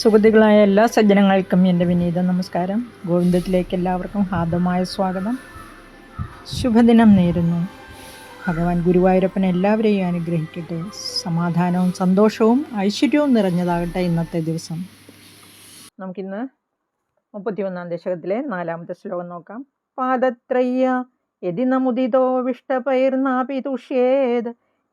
സുഹൃത്തുക്കളായ എല്ലാ സജ്ജനങ്ങൾക്കും എന്റെ വിനീത നമസ്കാരം. ഗോവിന്ദത്തിലേക്ക് എല്ലാവർക്കും ഹാർദമായ സ്വാഗതം. ശുഭദിനം നേരുന്നു. ഭഗവാൻ ഗുരുവായൂരപ്പൻ എല്ലാവരെയും അനുഗ്രഹിക്കട്ടെ. സമാധാനവും സന്തോഷവും ഐശ്വര്യവും നിറഞ്ഞതാകട്ടെ ഇന്നത്തെ ദിവസം. നമുക്കിന്ന് മുപ്പത്തിയൊന്നാം ദശകത്തിലെ നാലാമത്തെ ശ്ലോകം നോക്കാം. പാദത്രയ്യ യതി നമുദിതോ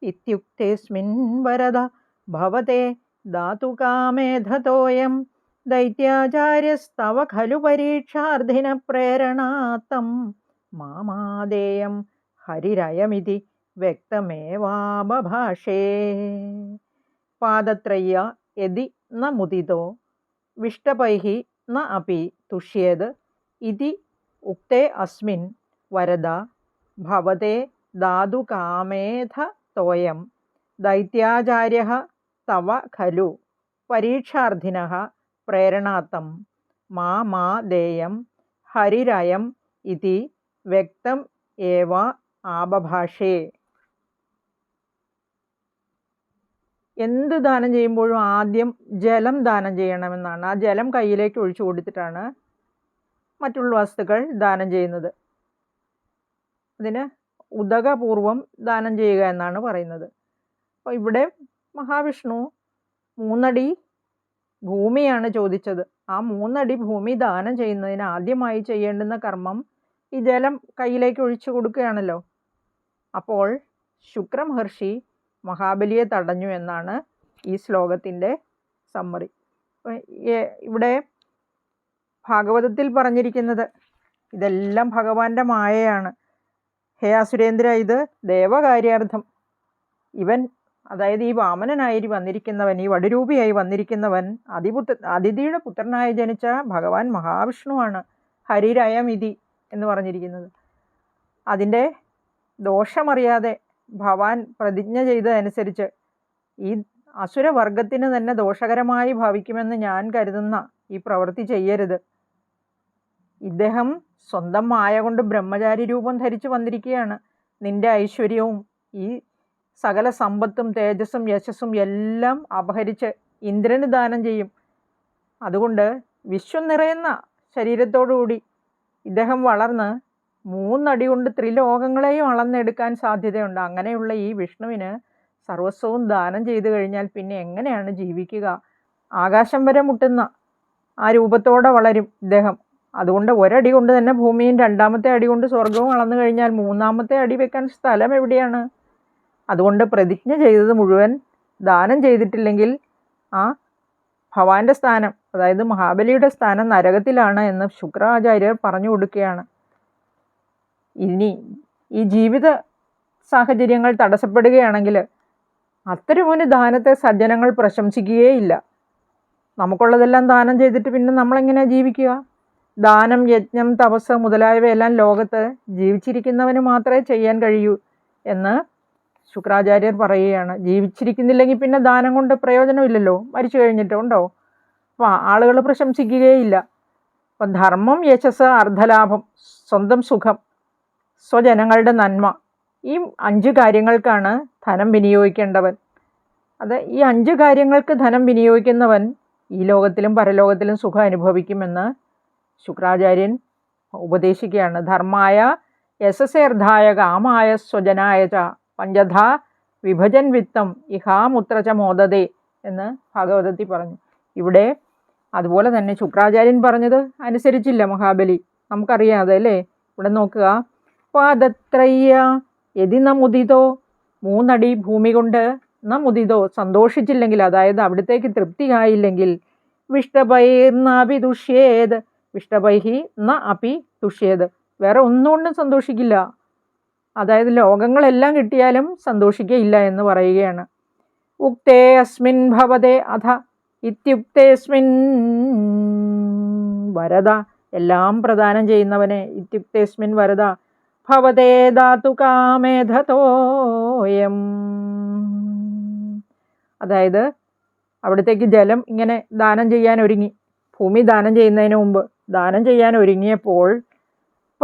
ഇത്യുക്തേസ്മിൻ വരദ ഭവത്തെ ധാതുകാമേധതോയം ദൈത്യാചാര്യസ്തവ ഖലു പരീക്ഷാർത്ഥിന പ്രേരണാത്തം മാമാദേയം ഹരിരയമിതി വ്യക്തമേവാബഭാഷേ പാദത്രയ്യ യതി ന മുദിതോ വിഷ്ടപൈः ന അപി തുഷ്യേത് ഇതി ഉക്തേ അസ്മിൻ വരദ ഭവത്തെ ധാതുകാമേധ തോയം ദൈത്യാചാര്യः തവ ഖലു പരീക്ഷാർത്ഥിന പ്രേരണാത്തം മാ മാ ദേയം ഹരിരയം ഇതി വ്യക്തം ഏവ ആപഭാഷേ. എന്ത് ദാനം ചെയ്യുമ്പോഴും ആദ്യം ജലം ദാനം ചെയ്യണമെന്നാണ്. ആ ജലം കയ്യിലേക്ക് ഒഴിച്ചു കൊടുത്തിട്ടാണ് മറ്റുള്ള വസ്തുക്കൾ ദാനം ചെയ്യുന്നത്. അതിന് ഉദകപൂർവം ദാനം ചെയ്യുക എന്നാണ് പറയുന്നത്. അപ്പോൾ ഇവിടെ മഹാവിഷ്ണു മൂന്നടി ഭൂമിയാണ് ചോദിച്ചത്. ആ മൂന്നടി ഭൂമി ദാനം ചെയ്യുന്നതിന് ആദ്യമായി ചെയ്യേണ്ടുന്ന കർമ്മം ഈ ജലം കയ്യിലേക്ക് ഒഴിച്ചു കൊടുക്കുകയാണല്ലോ. അപ്പോൾ ശുക്രമഹർഷി മഹാബലിയെ തടഞ്ഞു എന്നാണ് ഈ ശ്ലോകത്തിന്റെ സമ്മറി. ഇവിടെ ഭാഗവതത്തിൽ പറഞ്ഞിരിക്കുന്നത് ഇതെല്ലാം ഭഗവാന്റെ മായയാണ്. ഹേ അസുരേന്ദ്ര ഇത് ദേവകാര്യാർത്ഥം. ഇവൻ അതായത് ഈ വാമനനായി വന്നിരിക്കുന്നവൻ ഈ വടുരൂപിയായി വന്നിരിക്കുന്നവൻ അതിപുത്ര അതിഥിയുടെ പുത്രനായി ജനിച്ച ഭഗവാൻ മഹാവിഷ്ണുവാണ് ഹരിരയമിതി എന്ന് പറഞ്ഞിരിക്കുന്നത്. അതിന്റെ ദോഷമറിയാതെ ഭവാൻ പ്രതിജ്ഞ ചെയ്തതനുസരിച്ച് ഈ അസുരവർഗത്തിന് തന്നെ ദോഷകരമായി ഭവിക്കുമെന്ന് ഞാൻ കരുതുന്ന ഈ പ്രവൃത്തി ചെയ്യരുത്. ഇദ്ദേഹം സ്വന്തം മായ കൊണ്ട് ബ്രഹ്മചാരി രൂപം ധരിച്ചു വന്നിരിക്കുകയാണ്. നിന്റെ ഐശ്വര്യവും ഈ സകല സമ്പത്തും തേജസ്സും യശസ്സും എല്ലാം അപഹരിച്ച് ഇന്ദ്രന് ദാനം ചെയ്യും. അതുകൊണ്ട് വിശ്വം നിറയുന്ന ശരീരത്തോടുകൂടി ഇദ്ദേഹം വളർന്ന് മൂന്നടി കൊണ്ട് ത്രിലോകങ്ങളെയും അളന്നെടുക്കാൻ സാധ്യതയുണ്ട്. അങ്ങനെയുള്ള ഈ വിഷ്ണുവിന് സർവസ്വവും ദാനം ചെയ്തു കഴിഞ്ഞാൽ പിന്നെ എങ്ങനെയാണ് ജീവിക്കുക? ആകാശം വരെ മുട്ടുന്ന ആ രൂപത്തോടെ വളരും ഇദ്ദേഹം. അതുകൊണ്ട് ഒരടി കൊണ്ട് തന്നെ ഭൂമിയും രണ്ടാമത്തെ അടി കൊണ്ട് സ്വർഗവും അളന്നു കഴിഞ്ഞാൽ മൂന്നാമത്തെ അടി വെക്കാൻ സ്ഥലം എവിടെയാണ്? അതുകൊണ്ട് പ്രതിജ്ഞ ചെയ്തത് മുഴുവൻ ദാനം ചെയ്തിട്ടില്ലെങ്കിൽ ആ ഭവാന്റെ സ്ഥാനം അതായത് മഹാബലിയുടെ സ്ഥാനം നരകത്തിലാണ് എന്ന് ശുക്രാചാര്യർ പറഞ്ഞു കൊടുക്കുകയാണ്. ഇനി ഈ ജീവിത സാഹചര്യങ്ങൾ തടസ്സപ്പെടുകയാണെങ്കിൽ അത്തരമൊരു ദാനത്തെ സജ്ജനങ്ങൾ പ്രശംസിക്കുകയില്ല. നമുക്കുള്ളതെല്ലാം ദാനം ചെയ്തിട്ട് പിന്നെ നമ്മളെങ്ങനെ ജീവിക്കുക? ദാനം യജ്ഞം തപസ് മുതലായവയെല്ലാം ലോകത്ത് ജീവിച്ചിരിക്കുന്നവന് മാത്രമേ ചെയ്യാൻ കഴിയൂ എന്ന് ശുക്രാചാര്യർ പറയുകയാണ് ജീവിച്ചിരിക്കുന്നില്ലെങ്കിൽ പിന്നെ ദാനം കൊണ്ട് പ്രയോജനമില്ലല്ലോ മരിച്ചു കഴിഞ്ഞിട്ടുണ്ടോ അപ്പോൾ ആളുകൾ പ്രശംസിക്കുകയില്ല. അപ്പം ധർമ്മം യശസ് അർദ്ധലാഭം സ്വന്തം സുഖം സ്വജനങ്ങളുടെ നന്മ ഈ അഞ്ച് കാര്യങ്ങൾക്കാണ് ധനം വിനിയോഗിക്കേണ്ടവൻ. അത് ഈ അഞ്ച് കാര്യങ്ങൾക്ക് ധനം വിനിയോഗിക്കുന്നവൻ ഈ ലോകത്തിലും പരലോകത്തിലും സുഖം അനുഭവിക്കുമെന്ന് ശുക്രാചാര്യൻ ഉപദേശിക്കുകയാണ്. ധർമായ യശസ്സേർദ്ധായ കാമായ സ്വജനായ ച പഞ്ചധ വിഭജൻ വിത്തം ഇഹാമുത്ര ച മോദതേ എന്ന് ഭാഗവതത്തിൽ പറഞ്ഞു. ഇവിടെ അതുപോലെ തന്നെ ശുക്രാചാര്യൻ പറഞ്ഞത് അനുസരിച്ചില്ല മഹാബലി. നമുക്കറിയാതെ അല്ലേ? ഇവിടെ നോക്കുക. പാദത്രയ്യ എതി നമുദിതോ മൂന്നടി ഭൂമി കൊണ്ട് നമുദിതോ സന്തോഷിച്ചില്ലെങ്കിൽ അതായത് അവിടത്തേക്ക് തൃപ്തിയായില്ലെങ്കിൽ വിഷ്ടപൈർന്നാപി തുഷ്യേത് വിഷ്ടപൈഹി ന അപി തുഷ്യേത്. വേറെ ഒന്നുകൊണ്ടും സന്തോഷിക്കില്ല. അതായത് ലോകങ്ങളെല്ലാം കിട്ടിയാലും സന്തോഷിക്കയില്ല എന്ന് പറയുകയാണ്. ഉക്തേ അസ്മിൻ ഭവതേ അധ ഇത്യുക്തേസ്മിൻ വരദ. എല്ലാം പ്രദാനം ചെയ്യുന്നവനെ ഇത്യുക്തേസ്മിൻ വരദ. ഭവതേ ധാതു കാമേധതോയം. അതായത് അവിടത്തേക്ക് ജലം ഇങ്ങനെ ദാനം ചെയ്യാൻ ഒരുങ്ങി. ഭൂമി ദാനം ചെയ്യുന്നതിന് മുമ്പ് ദാനം ചെയ്യാൻ ഒരുങ്ങിയപ്പോൾ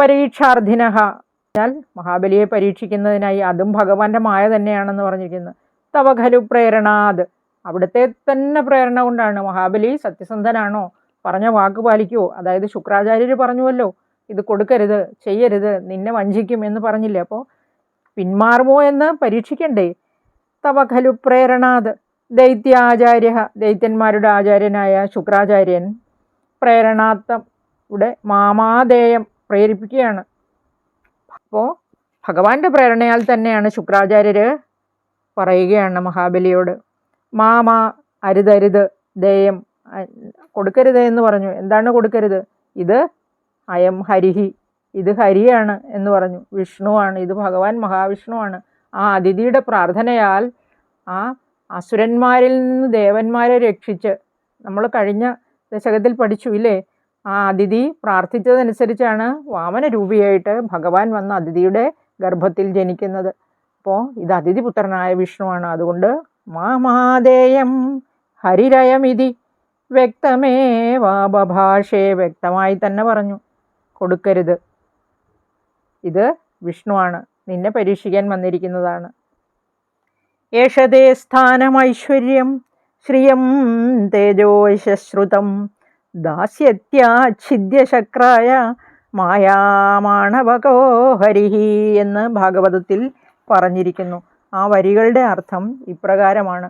പരീക്ഷാർത്ഥിനഹ എന്നാൽ മഹാബലിയെ പരീക്ഷിക്കുന്നതിനായി അതും ഭഗവാന്റെ മായ തന്നെയാണെന്ന് പറഞ്ഞിരിക്കുന്നത് തവ ഖലു പ്രേരണാത്. അവിടുത്തെ തന്നെ പ്രേരണ കൊണ്ടാണ് മഹാബലി സത്യസന്ധനാണോ? പറഞ്ഞ വാക്ക് പാലിക്കുമോ അതായത് ശുക്രാചാര്യർ പറഞ്ഞുവല്ലോ ഇത് കൊടുക്കരുത് ചെയ്യരുത് നിന്നെ വഞ്ചിക്കും എന്ന് പറഞ്ഞില്ലേ? അപ്പോൾ പിന്മാറുമോ എന്ന് പരീക്ഷിക്കണ്ടേ. തവ ഖലു പ്രേരണാത്. ദൈത്യാചാര്യ ദൈത്യന്മാരുടെ ആചാര്യനായ ശുക്രാചാര്യൻ പ്രേരണാത്തം ഇവിടെ മാമാദേയം പ്രേരിപ്പിക്കുകയാണ്. അപ്പോൾ ഭഗവാന്റെ പ്രേരണയാൽ തന്നെയാണ് ശുക്രാചാര്യർ പറയുകയാണ് മഹാബലിയോട് മാമ അരുതരുത് ദേയം കൊടുക്കരുത് എന്ന് പറഞ്ഞു. എന്താണ് കൊടുക്കരുത്? ഇത് അയം ഹരിഹി ഇത് ഹരിയാണ് എന്ന് പറഞ്ഞു. വിഷ്ണുവാണ് ഇത് ഭഗവാൻ മഹാവിഷ്ണുവാണ്. ആ അതിഥിയുടെ പ്രാർത്ഥനയാൽ ആ അസുരന്മാരിൽ നിന്ന് ദേവന്മാരെ രക്ഷിച്ച് നമ്മൾ കഴിഞ്ഞ ദശകത്തിൽ പഠിച്ചു ഇല്ലേ? ആ അതിഥി പ്രാർത്ഥിച്ചതനുസരിച്ചാണ് വാമന രൂപിയായിട്ട് ഭഗവാൻ വന്ന അതിഥിയുടെ ഗർഭത്തിൽ ജനിക്കുന്നത്. അപ്പോൾ ഇത് അതിഥിപുത്രനായ വിഷ്ണുവാണ്. അതുകൊണ്ട് മാമാദേയം ഹരിരയമിതി വ്യക്തമേ വാപഭാഷേ വ്യക്തമായി തന്നെ പറഞ്ഞു. കൊടുക്കരുത്. ഇത് വിഷ്ണുവാണ്. നിന്നെ പരീക്ഷിക്കാൻ വന്നിരിക്കുന്നതാണ്. ഏഷതേ സ്ഥാനമൈശ്വര്യം. ശ്രിയം തേജോശശ്രുതം ദാസ്യത്യാച്ഛിദ്യശക്രായ മായാമാണവകോ ഹരിഹി എന്ന് ഭാഗവതത്തിൽ പറഞ്ഞിരിക്കുന്നു. ആ വരികളുടെ അർത്ഥം ഇപ്രകാരമാണ്.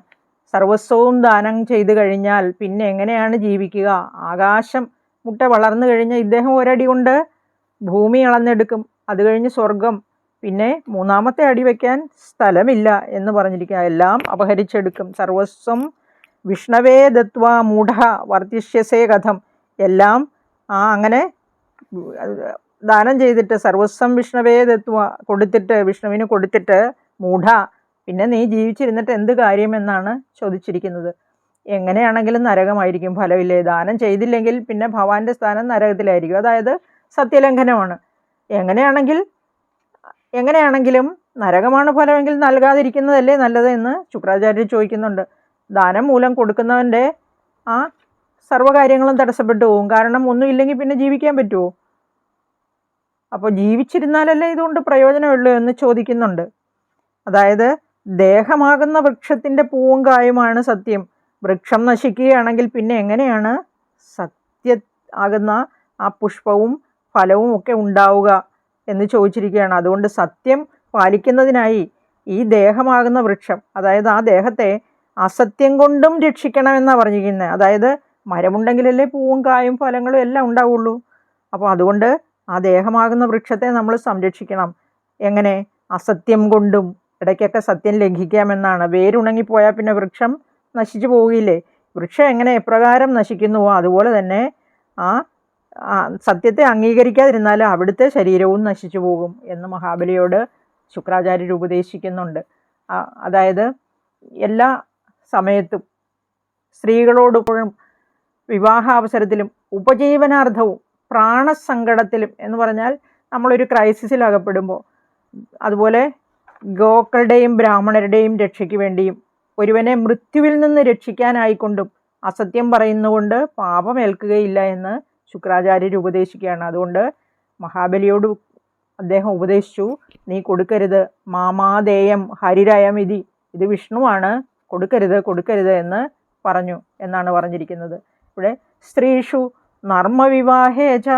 സർവസ്വവും ദാനം ചെയ്തു കഴിഞ്ഞാൽ പിന്നെ എങ്ങനെയാണ് ജീവിക്കുക? ആകാശം മുട്ട വളർന്നു കഴിഞ്ഞാൽ ഇദ്ദേഹം ഒരടി കൊണ്ട് ഭൂമി അളന്നെടുക്കും. അത് കഴിഞ്ഞ് സ്വർഗം. പിന്നെ മൂന്നാമത്തെ അടി വയ്ക്കാൻ സ്ഥലമില്ല എന്ന് പറഞ്ഞിരിക്കുക. എല്ലാം അപഹരിച്ചെടുക്കും. സർവസ്വം വിഷ്ണവേ ദത്വ മൂഢ വർദ്ധിഷ്യസേ കഥം. എല്ലാം ആ അങ്ങനെ ദാനം ചെയ്തിട്ട് സർവസ്വം വിഷ്ണവേ ദത്വ കൊടുത്തിട്ട് വിഷ്ണുവിന് കൊടുത്തിട്ട് മൂഢ. പിന്നെ നീ ജീവിച്ചിരുന്നിട്ട് എന്ത് കാര്യമെന്നാണ് ചോദിച്ചിരിക്കുന്നത്. എങ്ങനെയാണെങ്കിലും നരകമായിരിക്കും ഫലമില്ലേ? ദാനം ചെയ്തില്ലെങ്കിൽ പിന്നെ ഭവാന്റെ സ്ഥാനം നരകത്തിലായിരിക്കും. അതായത് സത്യലംഘനമാണ്. എങ്ങനെയാണെങ്കിൽ എങ്ങനെയാണെങ്കിലും നരകമാണ് ഫലമെങ്കിൽ നൽകാതിരിക്കുന്നതല്ലേ നല്ലത് എന്ന് ശുക്രാചാര്യർ ചോദിക്കുന്നുണ്ട്. ദാനം മൂലം കൊടുക്കുന്നവന്റെ ആ സർവകാര്യങ്ങളും തടസ്സപ്പെട്ടു പോകും കാരണം ഒന്നും ഇല്ലെങ്കിൽ പിന്നെ ജീവിക്കാൻ പറ്റുമോ അപ്പോൾ ജീവിച്ചിരുന്നാലല്ലേ ഇതുകൊണ്ട് പ്രയോജനമുള്ളൂ എന്ന് ചോദിക്കുന്നുണ്ട്. അതായത് ദേഹമാകുന്ന വൃക്ഷത്തിന്റെ പൂവും കായുമാണ് സത്യം. വൃക്ഷം നശിക്കുകയാണെങ്കിൽ പിന്നെ എങ്ങനെയാണ് സത്യ ആകുന്ന ആ പുഷ്പവും ഫലവും ഒക്കെ ഉണ്ടാവുക എന്ന് ചോദിച്ചിരിക്കുകയാണ്. അതുകൊണ്ട് സത്യം പാലിക്കുന്നതിനായി ഈ ദേഹമാകുന്ന വൃക്ഷം അതായത് ആ ദേഹത്തെ അസത്യം കൊണ്ടും രക്ഷിക്കണമെന്നാണ് പറഞ്ഞിരിക്കുന്നത് അതായത് മരമുണ്ടെങ്കിലല്ലേ പൂവും കായും ഫലങ്ങളും എല്ലാം ഉണ്ടാവുള്ളൂ. അപ്പോൾ അതുകൊണ്ട് ആ ദേഹമാകുന്ന വൃക്ഷത്തെ നമ്മൾ സംരക്ഷിക്കണം. എങ്ങനെ? അസത്യം കൊണ്ടും ഇടയ്ക്കൊക്കെ സത്യം ലംഘിക്കാമെന്നാണ്. വേരുണങ്ങിപ്പോയാൽ പിന്നെ വൃക്ഷം നശിച്ചു പോവുകയില്ലേ? വൃക്ഷം എങ്ങനെ എപ്രകാരം നശിക്കുന്നുവോ അതുപോലെ തന്നെ ആ സത്യത്തെ അംഗീകരിക്കാതിരുന്നാൽ അവിടുത്തെ ശരീരവും നശിച്ചു പോകും എന്ന് മഹാബലിയോട് ശുക്രാചാര്യർ ഉപദേശിക്കുന്നുണ്ട്. അതായത് എല്ലാ സമയത്തും സ്ത്രീകളോടൊപ്പോഴും വിവാഹാവസരത്തിലും ഉപജീവനാർത്ഥവും പ്രാണസങ്കടത്തിലും എന്ന് പറഞ്ഞാൽ നമ്മളൊരു ക്രൈസിസിൽ അകപ്പെടുമ്പോൾ അതുപോലെ ഗോക്കളുടെയും ബ്രാഹ്മണരുടെയും രക്ഷയ്ക്ക് വേണ്ടിയും ഒരുവനെ മൃത്യുവിൽ നിന്ന് രക്ഷിക്കാനായിക്കൊണ്ടും അസത്യം പറയുന്നുകൊണ്ട് പാപമേൽക്കുകയില്ല എന്ന് ശുക്രാചാര്യർ ഉപദേശിക്കുകയാണ്. അതുകൊണ്ട് മഹാബലിയോട് അദ്ദേഹം ഉപദേശിച്ചു നീ കൊടുക്കരുത്. മാമാദേയം ഇതി ഇത് വിഷ്ണുവാണ്. കൊടുക്കരുത് കൊടുക്കരുത് എന്ന് പറഞ്ഞു എന്നാണ് പറഞ്ഞിരിക്കുന്നത്. ഇവിടെ സ്ത്രീഷു നർമ്മവിവാഹേജ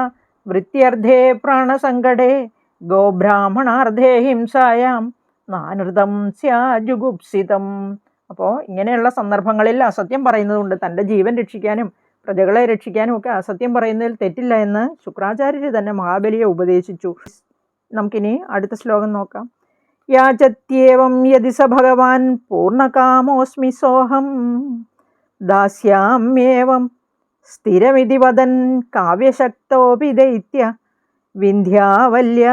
വൃത്യർത്ഥേ പ്രാണസങ്കടേ ഗോബ്രാഹ്മണാർദ്ധേ ഹിംസായാം നാനൃതം സ്യാജുഗുപ്സിതം അപ്പോൾ ഇങ്ങനെയുള്ള സന്ദർഭങ്ങളിൽ അസത്യം പറയുന്നതുകൊണ്ട് തന്റെ ജീവൻ രക്ഷിക്കാനും പ്രജകളെ രക്ഷിക്കാനും ഒക്കെ അസത്യം പറയുന്നതിൽ തെറ്റില്ല എന്ന് ശുക്രാചാര്യർ തന്നെ മഹാബലിയെ ഉപദേശിച്ചു. നമുക്കിനി അടുത്ത ശ്ലോകം നോക്കാം. യാചത്യേവം യതി സ ഭഗവാൻ പൂർണകാമോസ്മി സോഹം ദാസ്യാമ്യേവം സ്ഥിരമിതി വദൻ കാവ്യശക്തോപി ദൈത്യ വിന്ധ്യാവല്യ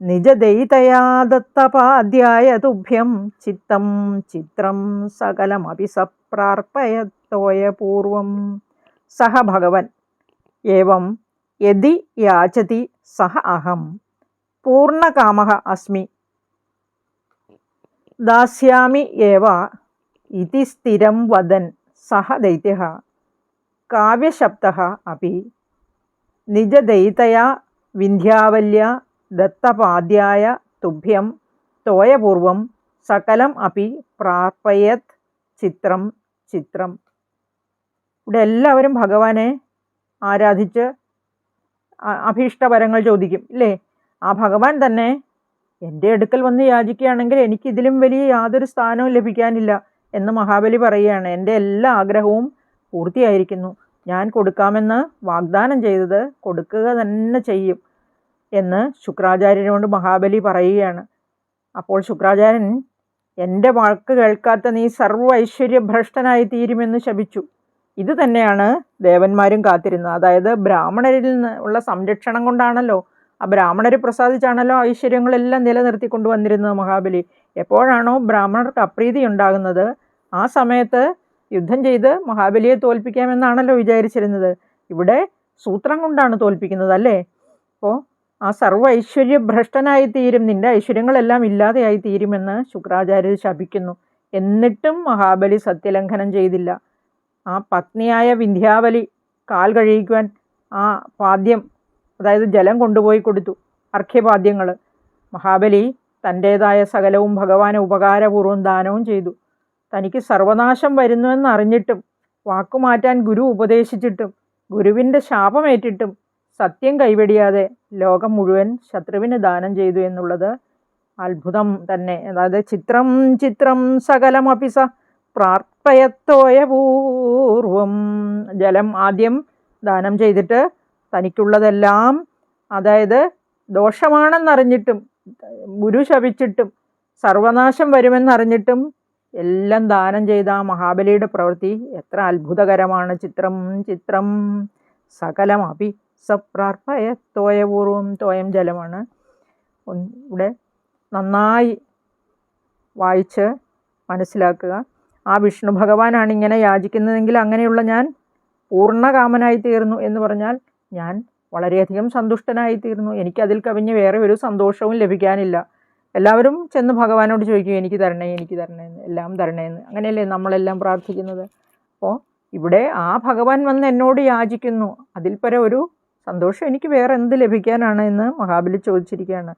നിജദൈതയാ ദത്തപാദ്യായ തുഭ്യം ചിത്തം ചിത്രം സകലമപി സ പ്രാർപ്പയത്തോയപൂർവം സഹ ഭഗവൻ ഏവം യതി യാചതി സഹ അഹം പൂർണകാമ അസ്മി ദാസ്യാമി ഏവ ഇതി സ്ഥിരം വദൻ സഹ ദൈത്യ കാവ്യശബ്ദ അപ്പി നിജദൈതയാ വിന്ധ്യാവല്യ ദത്തപാദ്യായ തുഭ്യം തോയപൂർവം സകലം അപ്പി പ്രാർപ്പയത് ചിത്രം ചിത്രം. ഇവിടെ എല്ലാവരും ഭഗവാനെ ആരാധിച്ച് അഭീഷ്ടപരങ്ങൾ ചോദിക്കും ഇല്ലേ? ആ ഭഗവാൻ തന്നെ എന്റെ അടുക്കൽ വന്ന് യാചിക്കുകയാണെങ്കിൽ എനിക്ക് ഇതിലും വലിയ യാതൊരു സ്ഥാനവും ലഭിക്കാനില്ല എന്ന് മഹാബലി പറയുകയാണ്. എന്റെ എല്ലാ ആഗ്രഹവും പൂർത്തിയായിരിക്കുന്നു. ഞാൻ കൊടുക്കാമെന്ന് വാഗ്ദാനം ചെയ്തത് കൊടുക്കുക തന്നെ ചെയ്യും എന്ന് ശുക്രാചാര്യനോട് മഹാബലി പറയുകയാണ്. അപ്പോൾ ശുക്രാചാര്യൻ എന്റെ വാക്ക് കേൾക്കാത്ത നീ സർവ ഐശ്വര്യഭ്രഷ്ടനായി തീരുമെന്ന് ശപിച്ചു. ഇത് തന്നെയാണ് ദേവന്മാരും കാത്തിരുന്നത്. അതായത് ബ്രാഹ്മണരിൽ നിന്ന് ഉള്ള സംരക്ഷണം കൊണ്ടാണല്ലോ ആ ബ്രാഹ്മണർ പ്രസാദിച്ചാണല്ലോ ഐശ്വര്യങ്ങളെല്ലാം നിലനിർത്തി കൊണ്ടുവന്നിരുന്നത് മഹാബലി. എപ്പോഴാണോ ബ്രാഹ്മണർക്ക് അപ്രീതി ഉണ്ടാകുന്നത് ആ സമയത്ത് യുദ്ധം ചെയ്ത് മഹാബലിയെ തോൽപ്പിക്കാമെന്നാണല്ലോ വിചാരിച്ചിരുന്നത്. ഇവിടെ സൂത്രം കൊണ്ടാണ് തോൽപ്പിക്കുന്നത് അല്ലേ? അപ്പോൾ ആ സർവ ഐശ്വര്യ ഭ്രഷ്ടനായി തീരും നിന്റെ ഐശ്വര്യങ്ങളെല്ലാം ഇല്ലാതെയായി തീരുമെന്ന് ശുക്രാചാര്യർ ശപിക്കുന്നു. എന്നിട്ടും മഹാബലി സത്യലംഘനം ചെയ്തില്ല. ആ പത്നിയായ വിന്ധ്യാവലി കാൽ കഴിയിക്കുവാൻ ആ പാദ്യം അതായത് ജലം കൊണ്ടുപോയി കൊടുത്തു. അർഘ്യപാദ്യങ്ങൾ. മഹാബലി തന്റേതായ സകലവും ഭഗവാന് ഉപകാരപൂർവം ദാനവും ചെയ്തു. തനിക്ക് സർവനാശം വരുന്നുവെന്ന് അറിഞ്ഞിട്ടും വാക്കുമാറ്റാൻ ഗുരു ഉപദേശിച്ചിട്ടും ഗുരുവിന്റെ ശാപമേറ്റിട്ടും സത്യം കൈവെടിയാതെ ലോകം മുഴുവൻ ശത്രുവിന് ദാനം ചെയ്തു എന്നുള്ളത് അത്ഭുതം തന്നെ. അതായത് ചിത്രം ചിത്രം സകലമപി സ പ്രാർത്ഥയത്തോയ പൂർവം ജലം ആദ്യം ദാനം ചെയ്തിട്ട് തനിക്കുള്ളതെല്ലാം അതായത് ദോഷമാണെന്നറിഞ്ഞിട്ടും ഗുരു ശപിച്ചിട്ടും സർവനാശം വരുമെന്നറിഞ്ഞിട്ടും എല്ലാം ദാനം ചെയ്ത ആ മഹാബലിയുടെ പ്രവൃത്തി എത്ര അത്ഭുതകരമാണ്. ചിത്രം ചിത്രം സകലമപി സപ്രാർപ്പയ തോയപൂർവം തോയം ജലമാണ്. ഇവിടെ നന്നായി വായിച്ച് മനസ്സിലാക്കുക. ആ വിഷ്ണു ഭഗവാനാണ് ഇങ്ങനെ യാചിക്കുന്നതെങ്കിൽ അങ്ങനെയുള്ള ഞാൻ പൂർണകാമനായി തീർന്നു എന്ന് പറഞ്ഞാൽ ഞാൻ വളരെയധികം സന്തുഷ്ടനായി തീർന്നു എനിക്കതിൽ കവിഞ്ഞ് വേറെ ഒരു സന്തോഷവും ലഭിക്കാനില്ല. എല്ലാവരും ചെന്ന് ഭഗവാനോട് ചോദിക്കും എനിക്ക് തരണേ എനിക്ക് തരണേ എന്ന് എല്ലാം തരണേ എന്ന്. അങ്ങനെയല്ലേ നമ്മളെല്ലാം പ്രാർത്ഥിക്കുന്നത്? അപ്പോൾ ഇവിടെ ആ ഭഗവാൻ വന്ന് എന്നോട് യാചിക്കുന്നു. അതിൽ പര ഒരു സന്തോഷം എനിക്ക് വേറെ എന്ത് ലഭിക്കാനാണ് എന്ന് മഹാബലി ചോദിച്ചിരിക്കുകയാണ്.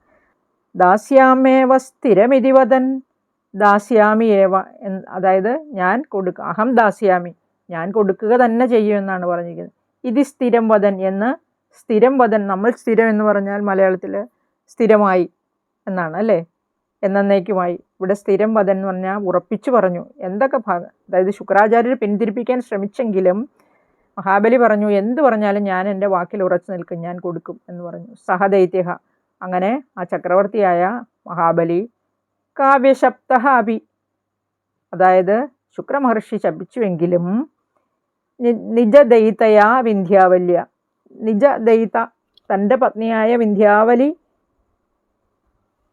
ദാസ്യാമേവ സ്ഥിരമിതിവതൻ ദാസ്യാമി ഏവ അതായത് ഞാൻ കൊടുക്ക അഹം ദാസ്യാമി ഞാൻ കൊടുക്കുക തന്നെ ചെയ്യുമെന്നാണ് പറഞ്ഞിരിക്കുന്നത്. ഇത് സ്ഥിരം വദൻ എന്ന്. സ്ഥിരം വദൻ നമ്മൾ സ്ഥിരം എന്ന് പറഞ്ഞാൽ മലയാളത്തിൽ സ്ഥിരമായി എന്നാണ് അല്ലേ? എന്നേക്കുമായി ഇവിടെ സ്ഥിരം വദൻ എന്ന് പറഞ്ഞാൽ ഉറപ്പിച്ചു പറഞ്ഞു. എന്തൊക്കെ ഭാഗം അതായത് ശുക്രാചാര്യർ പിന്തിരിപ്പിക്കാൻ ശ്രമിച്ചെങ്കിലും മഹാബലി പറഞ്ഞു എന്ത് പറഞ്ഞാലും ഞാൻ എന്റെ വാക്കിൽ ഉറച്ചു നിൽക്കും ഞാൻ കൊടുക്കും എന്ന് പറഞ്ഞു. സഹദൈത്യഹ. അങ്ങനെ ആ ചക്രവർത്തിയായ മഹാബലി കാവ്യശബ്ദ അഭി അതായത് ശുക്രമഹർഷി ശപിച്ചുവെങ്കിലും നിജദയിതയാ വിന്ധ്യാവല്യ. നിജദയിത തന്റെ പത്നിയായ വിന്ധ്യാവലി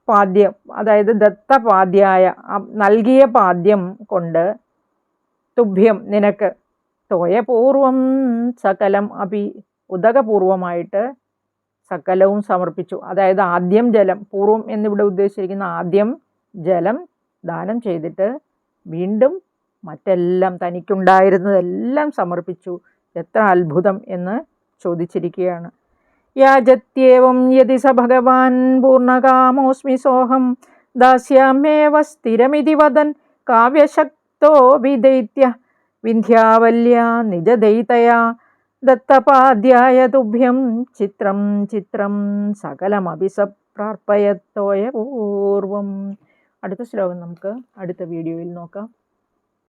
പാദ്യം അതായത് ദത്തപാദ്യായ നൽകിയ പാദ്യം കൊണ്ട് തുഭ്യം നിനക്ക്. തോയപൂർവം സകലം അപി ഉദകപൂർവമായിട്ട് സകലവും സമർപ്പിച്ചു. അതായത് ആദ്യം ജലം പൂർവം എന്നിവിടെ ഉദ്ദേശിച്ചിരിക്കുന്ന ആദ്യം ജലം ദാനം ചെയ്തിട്ട് വീണ്ടും മറ്റെല്ലാം തനിക്കുണ്ടായിരുന്നതെല്ലാം സമർപ്പിച്ചു. എത്ര അത്ഭുതം എന്ന് ചോദിച്ചിരിക്കുകയാണ്. യാജത്യേവം യതി സ ഭഗവാൻ പൂർണകാമോസ്മി സോഹം. ദാസ്യാമേവ സ്ഥിരമിതി വദൻ കാവ്യശക്തോ വിദൈത്യ വിന്ധ്യാവല്യ നിജദൈതയാ. ദത്തപാദ്യായ തുഭ്യം ചിത്രം ചിത്രം സകലമപി പ്രാർപ്പയത്തോയ പൂർവം അടുത്ത ശ്ലോകം നമുക്ക് അടുത്ത വീഡിയോയിൽ നോക്കാം.